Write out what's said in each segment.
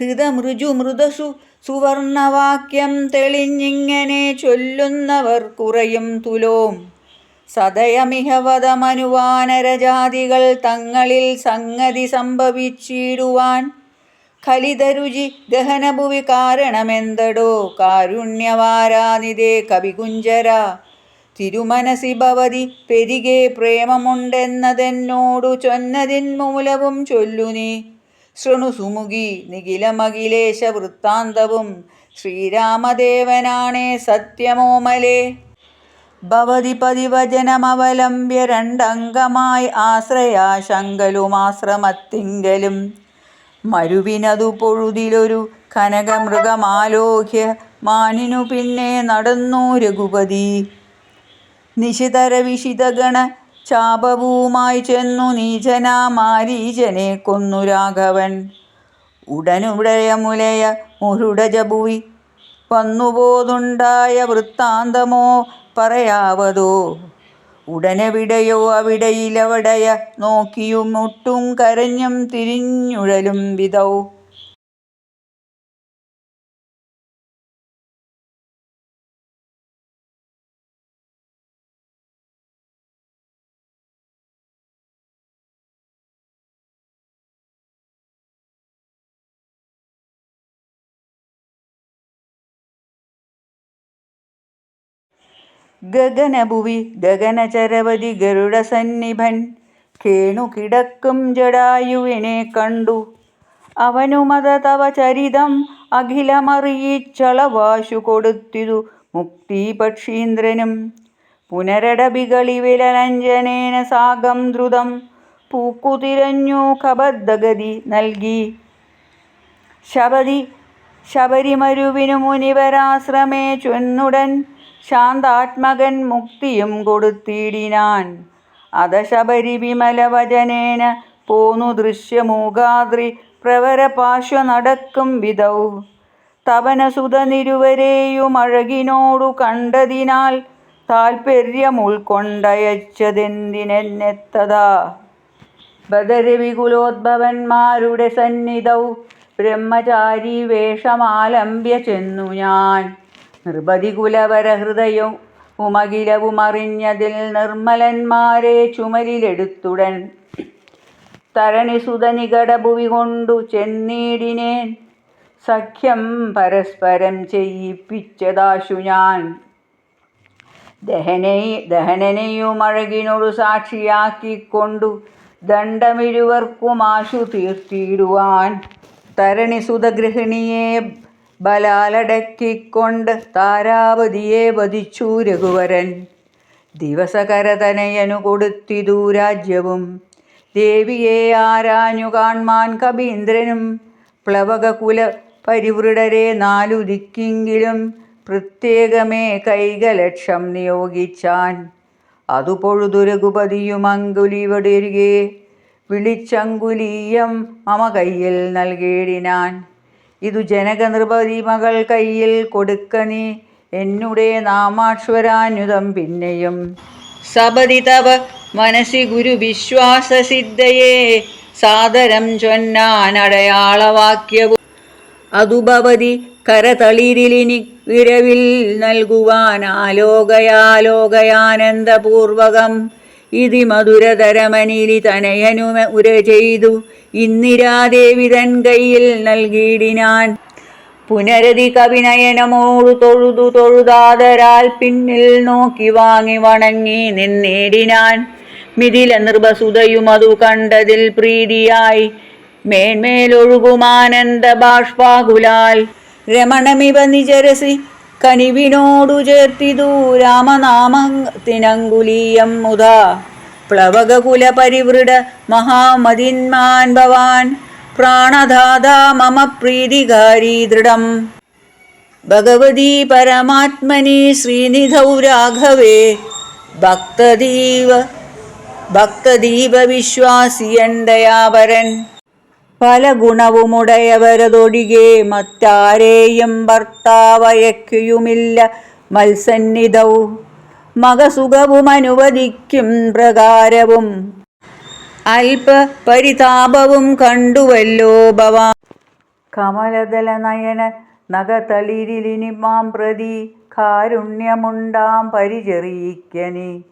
ഹൃതമൃജു മൃദസു സുവർണവാക്യം തെളിഞ്ഞിങ്ങനെ ചൊല്ലുന്നവർ കുറയും തുലോം. സദയമിഹവതമനുവാനരജാതികൾ തങ്ങളിൽ സംഗതി സംഭവിച്ചിടുവാൻ ഖലിതരുചി ഗഹനഭുവി കാരണമെന്തടോ? കാരുണ്യവാരാനിതേ കവികുഞ്ചര തിരുമനസി ഭവതി പെരികെ പ്രേമമുണ്ടെന്നതെന്നോടു ചൊന്നതിൻ മൂലവും ചൊല്ലു നീ ശൃണു സുമുഖി നിഖിലമഖിലേശ വൃത്താന്തവും. ശ്രീരാമദേവനാണേ സത്യമോമലേ. ഭവതി പതിവചനമവലംബ്യ രണ്ടംഗമായി ആശ്രയാശങ്കലുമാശ്രമത്തിങ്കലും മരുവിനതു പൊഴുതിലൊരു കനകമൃഗമാലോഹ്യ മാനിനു പിന്നെ നടന്നു രഘുപതി. നിശിതര വിശിതഗണ ചാപവുമായി ചെന്നു നീചനാ മാരീചനെ കൊന്നു രാഘവൻ. ഉടനുടയ മുലയ മുരുടജപുവി വന്നുപോതുണ്ടായ വൃത്താന്തമോ പറയാവതോ? ഉടനെവിടെയോ അവിടയിലവടയ നോക്കിയും മുട്ടും കരഞ്ഞും തിരിഞ്ഞുഴലും വിധൗ. ഗഗനഭുവി ഗഗനചരവതി ഗരുഡസന്നിഭൻ. കേണു കിടക്കും ജടായുവിനെ കണ്ടു. അവനുമത തവ ചരിതം അഖിലമറിയിച്ചളവാശു കൊടുത്തിതു മുക്തി മുക്തിപക്ഷീന്ദ്രനും. പുനരടബികളിവിലഞ്ജനേന സാഗം ദ്രുതം പൂക്കുതിരഞ്ഞു കബദ്ധഗതി നൽകി. ശബരി ശബരിമരുവിനു മുനിവരാശ്രമേ ചൊന്നുടൻ ശാന്താത്മകൻ മുക്തിയും കൊടുത്തിടിനാൻ. അധശബരി വിമല വചനേന പോന്നു ദൃശ്യമൂകാദ്രി പ്രവരപാശ്വ നടക്കും വിധൗ. തപനസുതനിരുവരെയുമഴകിനോടു കണ്ടതിനാൽ താൽപര്യം ഉൾക്കൊണ്ടയച്ചതെന്തിനെന്നെത്തതാ ബദരവികുലോദ്ഭവന്മാരുടെ സന്നിധൗ ബ്രഹ്മചാരി വേഷമാലംബ്യ ചെന്നു ഞാൻ. നിർബതി കുലവരഹൃദയവും ഉമകിലവുമറിഞ്ഞതിൽ നിർമ്മലന്മാരെ ചുമലിലെടുത്തുടൻ. തരണിസുതനികടഭുവി കൊണ്ടു ചെന്നീടിനേൻ സഖ്യം പരസ്പരം ചെയ്യിപ്പിച്ചതാശു ഞാൻ. ദഹനനെയും അഴകിനോട് സാക്ഷിയാക്കിക്കൊണ്ടു ദണ്ഡമിരുവർക്കുമാശു തീർത്തിയിടുവാൻ. തരണിസുതഗൃഹിണിയെ ബലാലടക്കിക്കൊണ്ട് താരാവതിയെ വധിച്ചു രഘുവരൻ. ദിവസകരതനയനു കൊടുത്തിതു രാജ്യവും. ദേവിയെ ആരാഞ്ഞു കാൺമാൻ കബീന്ദ്രനും പ്ലവകകുല പരിവൃടരെ നാലു ദിക്കെങ്കിലും പ്രത്യേകമേ കൈകലക്ഷം നിയോഗിച്ചാൻ. അതു അങ്കുലി വടരുകെ വിളിച്ചങ്കുലീയം മമ കയ്യിൽ നൽകിയിടിനാൻ ഇതു ജനകനൃപതിമകൾ മകൾ കയ്യിൽ കൊടുക്കണി. എന്നുടെ നാമാക്ഷരാനുതം പിന്നെയും. സപതി തവ മനസി ഗുരു വിശ്വാസസിദ്ധയെ. സാദരം ചൊന്നാനടയാളവാക്യവും. അടയാളവാക്യവും ഭവതി കരതളിരിലിനി വിരവിൽ നൽകുവാൻ ആലോകയാലോകയാനന്ദപൂർവകം. ഇതി മധുരതരമനിലി തനയനുമ ഉര ചെയ്തു. ഇന്ദിരാദേവി തൻ കയ്യിൽ നൽകിയിടിനാൻ. പുനരതി കവിനയനമോടു തൊഴുതു തൊഴുതാതരാൽ പിന്നിൽ നോക്കി വാങ്ങി വണങ്ങി നിന്നേടിനാൻ. മിഥില നിർഭസുതയും അതു കണ്ടതിൽ പ്രീതിയായി. മേന്മേലൊഴുകുമാനന്ദ ബാഷ്പാകുലാൽ രമണമിവ നിജരസി കനിവിനോടു ചേർത്തിതു രാമനാമത്തിനങ്കുലീയം മുതാ. പ്ലവകകുല പരിവൃഢ മഹാമതിന്മാൻ ഭവാൻ. പ്രാണധാതാ മമ പ്രീതികാരി ദൃഢം. ഭഗവതി പരമാത്മനി ശ്രീനിധൗ രാഘവേ. ഭക്തദീവ ഭക്തദീപ വിശ്വാസിയണ്ടയാവരൻ പല ഗുണവുമുടയവരതൊഴികെ മറ്റാരെയും ഭർത്താവയക്കുകയുമില്ല മത്സന്നിധൗ. മകസുഖവും അനുവദിക്കും പ്രകാരവും. അല്പ പരിതാപവും കണ്ടുവല്ലോ ഭവാ. കമലതല നയന നഖതളിരിലിനി മാം പ്രതി കാരുണ്യമുണ്ടാം പരിചറിയിക്കനി.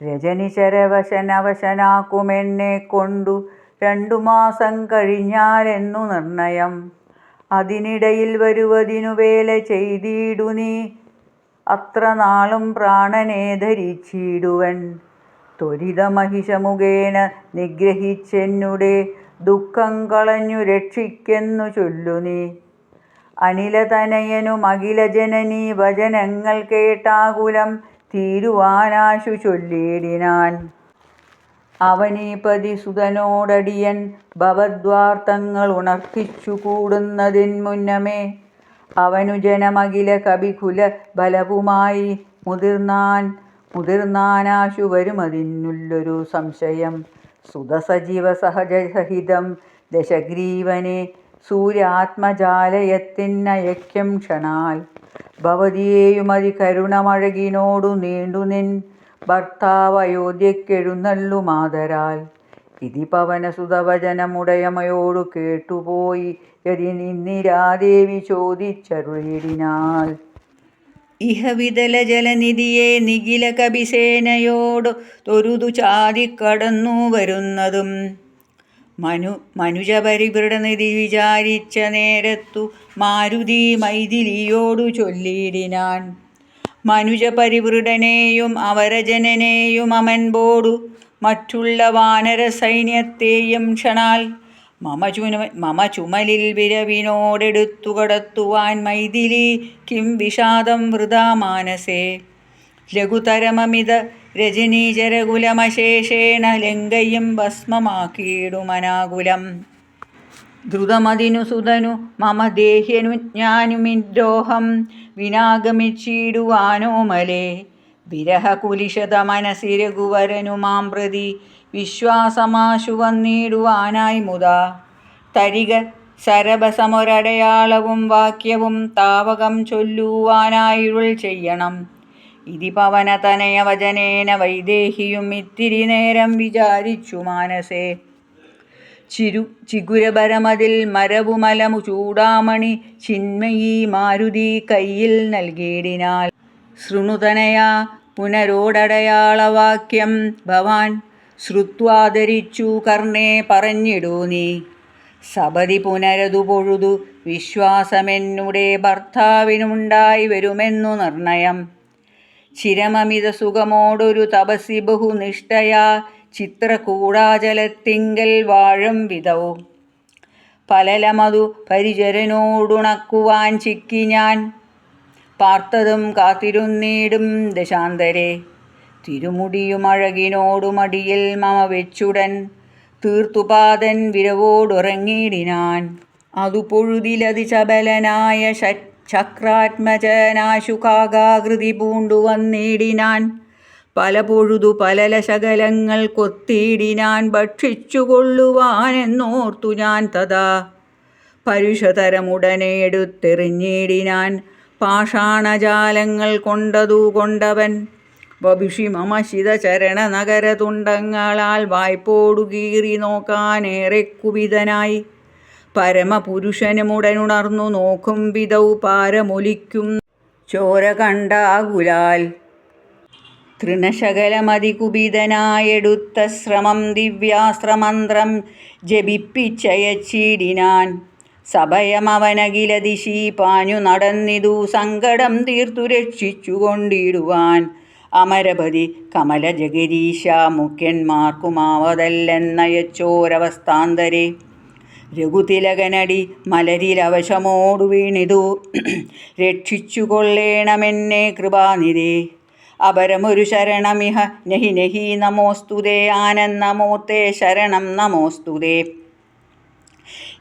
രജനി ശരവശനവശനാക്കുമെന്നെ കൊണ്ടു രണ്ടു മാസം കഴിഞ്ഞാലെന്നു നിർണയം. അതിനിടയിൽ വരുവതിനു വേല ചെയ്തിടു നീ അത്ര നാളും പ്രാണനെ ധരിച്ചിടുവൻ. ത്വരിതമഹിഷമുഖേന നിഗ്രഹിച്ചെന്നുടെ ദുഃഖം കളഞ്ഞു രക്ഷിക്കെന്നു ചൊല്ലു നീ. അനിലതനയനും അഖിലജനനീ വചനങ്ങൾ കേട്ടാകുലം തീരുവാനാശു ചൊല്ലിയിടിനാൻ അവനീപതി സുതനോടടിയൻ ഭവദ്വാർത്തങ്ങൾ ഉണർത്തിച്ചു കൂടുന്നതിൻ മുന്നമേ അവനു ജനമഖില കവികുല ബലവുമായി മുതിർന്നാൻ മുതിർന്നാനാശു വരുമതിനുള്ളൊരു സംശയം. സുതസജീവ സഹജസഹിതം ദശഗ്രീവനെ സൂര്യാത്മജാലയത്തിനയക്യം ക്ഷണാൽ. ഭവതിയെയും അതികരുണമഴകിനോടു നീണ്ടു നിൻ ഭർത്താവ് അയോധ്യക്കെഴുന്നള്ളു മാതരാൽ. ഇതി പവനസുതവചനമുടയമയോടു കേട്ടുപോയി യതി നിന്നിരാദേവി ചോദിച്ചരുളിടിനാൾ. ഇഹ വിതല ജലനിധിയെ നിഖില കപിസേനയോട് തൊരുതു ചാതിക്കടന്നു വരുന്നതും മനു മനുജപരിവൃടനിധി വിചാരിച്ച നേരത്തു മാരുതി മൈഥിലിയോടു ചൊല്ലിയിടിനാൻ മനുജപരിവൃടനെയും അവരജനനെയും അമൻപോടു മറ്റുള്ള വാനര സൈന്യത്തെയും ക്ഷണാൽ മമ ചുന മമ ചുമലിൽ വിരവിനോടെടുത്തു കടത്തുവാൻ മൈഥിലി കിം വിഷാദം വൃതാ മാനസേ. ലഘുതരമമിത രജനീചരകുലമശേഷേണ ലങ്കയും ഭസ്മമാക്കിയിടുമനാകുലം. ദ്രുതമതിനു സുതനു മമ ദേഹ്യനു ജ്ഞാനുമിദ്രോഹം വിനാഗമിച്ചിടുവാനോമലേ. വിരഹകുലിശത മനസി രഘുവരനു മാം പ്രതി വിശ്വാസമാശു വന്നിടുവാനായി മുതാ. തരിക സരഭസമൊരടയാളവും വാക്യവും താവകം ചൊല്ലുവാനായിരുൾ ചെയ്യണം. ഇതി പവനതനയ വചനേന വൈദേഹിയും ഇത്തിരി നേരം വിചാരിച്ചു മാനസേ. ചിരു ചിഗുരപരമതിൽ മരവുമലമു ചൂടാമണി ചിന്മയി മാരുതി കയ്യിൽ നൽകിയിടിനാൽ ശൃണുതനയാ പുനരോടടയാളവാക്യം ഭവാൻ ശ്രുത്വാദരിച്ചു കർണേ പറഞ്ഞിടൂ നീ. സപതി പുനരതു പൊഴുതു വിശ്വാസമെന്നുടെ ഭർത്താവിനുണ്ടായി വരുമെന്നു നിർണയം. ചിരമമിത സുഖമോടൊരു തപസി ബഹുനിഷ്ഠയാ ചിത്രകൂടാചലത്തിങ്കൽ വാഴും വിധവും. പലലമതു പരിചരനോടുണക്കുവാൻ ചിക്കി ഞാൻ. പാർത്തതും കാത്തിരുന്നീടും ദശാന്തരെ. തിരുമുടിയുമഴകിനോടുമടിയിൽ മമ വെച്ചുടൻ തീർത്തുപാതൻ വിരവോടുറങ്ങിയിടിനാൻ. അതു പൊഴുതിലതി ചബലനായ ചക്രാത്മജനാശുകാകാകൃതി പൂണ്ടു വന്നിടിനാൻ പല പൊഴുതു പലല ശകലങ്ങൾ കൊത്തിയിടിനാൻ ഭക്ഷിച്ചുകൊള്ളുവാനെന്നോർത്തു ഞാൻ തഥാ. പരുഷതരമുടനെ എടുത്തെറിഞ്ഞിടിനാൻ. പാഷാണജാലങ്ങൾ കൊണ്ടതു കൊണ്ടവൻ വഭിഷി മമശിത ചരണ നഗരതുണ്ടങ്ങളാൽ വായ്പോടു കീറി നോക്കാനേറെ കുപിതനായി. പരമപുരുഷനുമുടനുണർന്നു നോക്കും വിധൗ പാരമൊലിക്കും ചോര കണ്ടാകുലാൽ തൃണശകലമതികുപിതനായെടുത്ത ശ്രമം ദിവ്യാസ്ത്രമന്ത്രം ജപിപ്പിച്ചയച്ചിടിനാൻ. സഭയമവനകില ദിശി പാഞ്ഞു നടന്നിതു സങ്കടം തീർത്തു രക്ഷിച്ചു കൊണ്ടിടുവാൻ അമരപതി കമല ജഗരീശ മുഖ്യന്മാർക്കുമാവതല്ലെന്നയച്ചോരവസ്ഥാന്തരെ രഘുതിലകനടി മലരിലവശമോടു വീണിതു. രക്ഷിച്ചു കൊള്ളേണമെന്നെ കൃപാനിരേ അപരമൊരു ശരണമിഹ നഹി നഹി നമോസ്തുതേ. ആനന്ദമൂർത്തേ ശരണം നമോസ്തുതേ.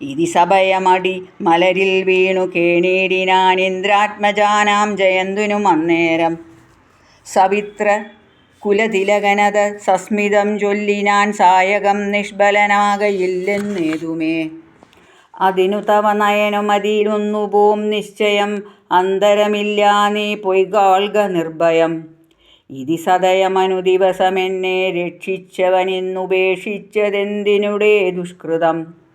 ഇതി സഭയമടി മലരിൽ വീണു കേണീടിനാൻ ഇന്ദ്രാത്മജാനാം ജയന്തുനും അന്നേരം സവിത്ര കുലതിലകനത സസ്മിതം ചൊല്ലിനാൻ സായകം നിഷ്ബലനാകയില്ലെന്നേതുമേ. അതിനു തവ നയനുമതിയിലൊന്നു പോം നിശ്ചയം അന്തരമില്ലാ നീ പൊയ്കാൾക നിർഭയം. ഇതി സദയമനു ദിവസമെന്നെ രക്ഷിച്ചവനിന്നുപേക്ഷിച്ചതെന്തിനുടേ ദുഷ്കൃതം.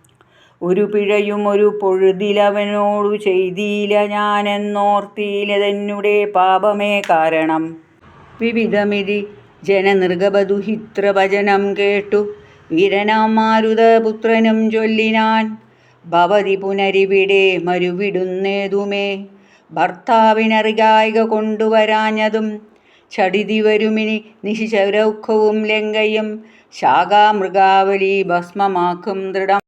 ഒരു പിഴയും ഒരു പൊഴുതിലവനോടു ചെയ്തില്ല ഞാനെന്നോർത്തിയിലതെന്നുടേ പാപമേ കാരണം. വിവിധമിതി ജനനൃഗപദുഹിത്രഭജനം കേട്ടു. വീരനാം മാരുതപുത്രനും ചൊല്ലിനാൻ ഭവതി പുനരിവിടെ മരുവിടുന്നേതുമേ. ഭർത്താവിനറികായിക കൊണ്ടുവരാഞ്ഞതും ചടിതി വരുമിനി നിശിചരൗഖവും ലങ്കയും ശാഖാമൃഗാവലി ഭസ്മമാക്കും ദൃഢം.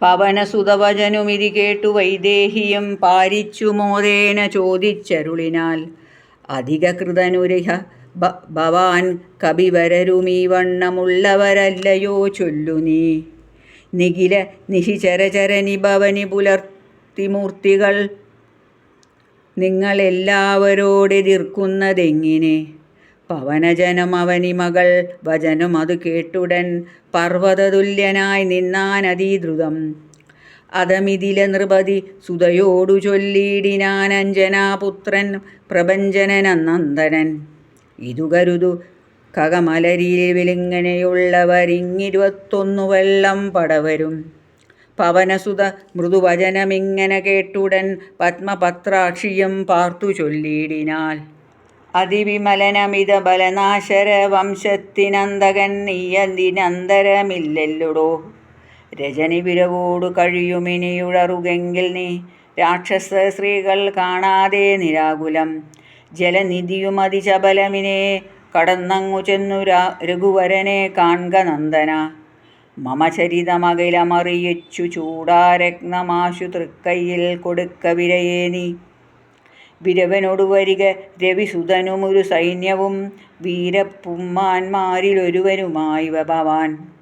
പവനസുതവചനുമിതി കേട്ടു വൈദേഹിയും പാരിച്ചു മോദേന ചോദിച്ചരുളിനാൽ അധികകൃതനുരിഹ ഭവാൻ കപിവരരുമീ വണ്ണമുള്ളവരല്ലയോ ചൊല്ലു നീ. നിഖില നിശിചരചരനി ഭവനി പുലർത്തിമൂർത്തികൾ നിങ്ങളെല്ലാവരോടെതിർക്കുന്നതെങ്ങിനെ. പവനജനം അവനി മകൾ വചനം അതു കേട്ടുടൻ പർവതതുല്യനായി നിന്നാനതിദ്രുതം അധമിതില നൃപതി സുതയോടു ചൊല്ലിയിടിനാൻ അഞ്ജനാപുത്രൻ പ്രഭഞ്ജനനന്ദനൻ ഇതു കരുതു കകമലരിൽ വിലിങ്ങനെയുള്ളവരിങ്ങിരുപത്തൊന്നു വെള്ളം പടവരും. പവനസുത മൃദുവചനമിങ്ങനെ കേട്ടുടൻ പത്മപത്രാക്ഷിയും പാർത്തു ചൊല്ലിയിടിനാൽ അതിവിമലനമിത ബലനാശര വംശത്തിനന്തകൻ നീയതിനന്തരമില്ലെല്ലുടോ രജനി വിരവോടു കഴിയുമിനിയുഴറുകെങ്കിൽ നീ രാക്ഷസ സ്ത്രീകൾ കാണാതെ നിരാകുലം. ജലനിധിയുമതിചപലമിനെ കടന്നങ്ങു ചെന്നു രഘുവരനെ കാൺക നന്ദന. മമ ചരിതമകിലമറിയിച്ചു ചൂടാരത്നമാശു തൃക്കൈയിൽ കൊടുക്ക വിരയേ നീ. വിരവനോട് വരിക രവിസുതനുമൊരു സൈന്യവും വീരപ്പുമ്മാന്മാരിലൊരുവനുമായി ഭവാൻ.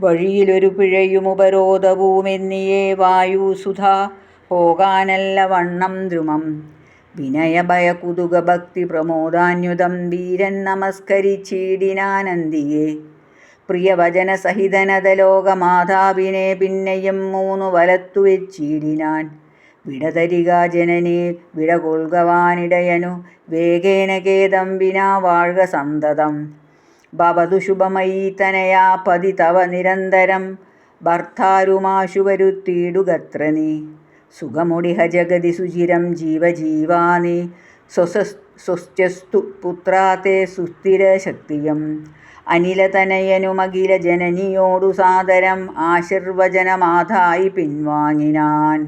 വഴിയിലൊരു പിഴയും ഉപരോധവുമെന്നിയേ വായുസുധ പോകാനല്ല വണ്ണം ദ്രുമം. വിനയഭയ കുതുക ഭക്തി പ്രമോദാന്യുതം വീരൻ നമസ്കരിച്ചിടിനാനന്ദിയെ. ലോകമാതാവിനെ പിന്നെയും മൂന്നു വലത്തു വെച്ചിടിനാൻ വിടതരിക ജനനി വിടകൊൾകവാനിടയനു വേഗേന കേതം വിനാ വാഴ്ക സന്തതം. ഭവതു ശുഭമയീതനയാ പതി തവ നിരന്തരം. ഭർത്താരുമാശു വരുത്തിയിടുകത്ര നീ സുഖമുടിഹ ജഗതി സുചിരം ജീവജീവാനി സ്വസ്ത്യസ്തു പുത്രാത്തെ തേ സുസ്ഥിരശക്തിയും അനിലതനയനുമകില ജനനിയോടു സാദരം ആശീർവചനമാതായി പിൻവാങ്ങിനാൻ.